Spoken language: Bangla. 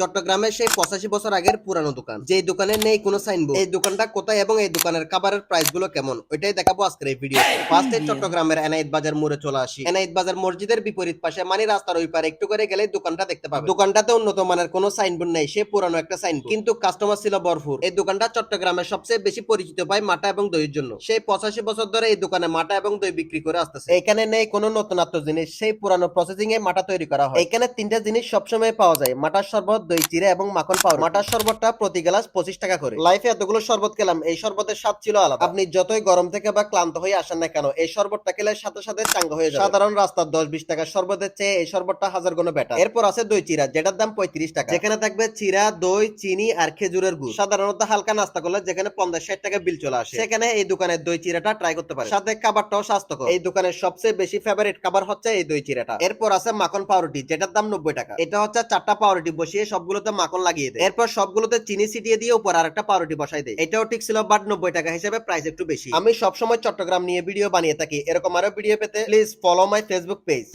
চট্টগ্রামের সেই পঁচাশি বছর আগের পুরানো দোকান। যে দোকানে নেই কোনো সাইনবোর্ড এই দোকানটা কোথায় এবং এই দোকানের খাবারের প্রাইসগুলো কেমন? ওইটাই দেখাবো আজকের এই ভিডিও ফার্স্টে চট্টগ্রামের এনায়েত বাজার মোড়ে চলে আসি। এনায়েত বাজার মসজিদের বিপরীত পাশে মানে রাস্তার ওই পারে একটু করে গেলে দোকানটা দেখতে পাবে দোকানটাতে উন্নত মানের কোনো সাইনবোর্ড নেই সে পুরানো একটা সাইনবোর্ড কিন্তু কাস্টমার ছিল ভরপুর। এই দোকানটা চট্টগ্রামের সবচেয়ে বেশি পরিচিত পায় মাটা এবং দইয়ের জন্য। সেই পঁচাশি বছর ধরে এই দোকানে মাটা এবং দই বিক্রি করে আসতেছে। এখানে নেই কোনো নতুনত্ব জিনিস সেই পুরানো প্রসেসিং এ মাটা তৈরি করা হয়। এখানে তিনটা জিনিস সবসময় পাওয়া যায়। মাটার শরবত দই চিড়ে এবং মাখন পাউডার। মাটার শরবতটা প্রতি গ্লাস পঁচিশ টাকা করে। লাইফে এতগুলো শরবত খেলাম এই শরবতের স্বাদ ছিল আলাদা। আপনি যতই গরম থেকে বা ক্লান্ত হয়ে আসেন না কেন এই শরবতটা খেলে সাথে সাথে চাঙ্গা হয়ে যাবে। সাধারণ রাস্তার দশ বিশ টাকার শরবতের চেয়ে এই শরবতটা হাজার গুণ বেটার এরপর আছে দই চিরা যেটার দাম পঁয়ত্রিশ টাকা। যেখানে থাকবে চিরা দই চিনি আর খেজুরের গুড়। সাধারণত হালকা নাস্তা করলে যেখানে পঞ্চাশ ষাট টাকা বিল চলে আসে। সেখানে এই দোকানের দই চিরাটা ট্রাই করতে পারে সাথে খাবারটাও স্বাস্থ্যকর। এই দোকানের সবচেয়ে বেশি ফেভারিট খাবার হচ্ছে এই দই চিরাটা। এরপর আছে মাখন পাউরুটি যেটার দাম নব্বই টাকা। এটা হচ্ছে চারটা পাউরুটি বসিয়ে সবগুলোতে মাখন লাগিয়ে দেয়। এরপর সবগুলোতে চিনি ছিটিয়ে দিয়ে উপর আর একটা পাউরুটি বসাই দেয়। এটাও ঠিক ছিল বাট নব্বই টাকা হিসেবে প্রাইস একটু বেশি। আমি সবসময় চট্টগ্রাম নিয়ে ভিডিও বানিয়ে থাকি। এরকম আরও ভিডিও পেতে please follow my Facebook page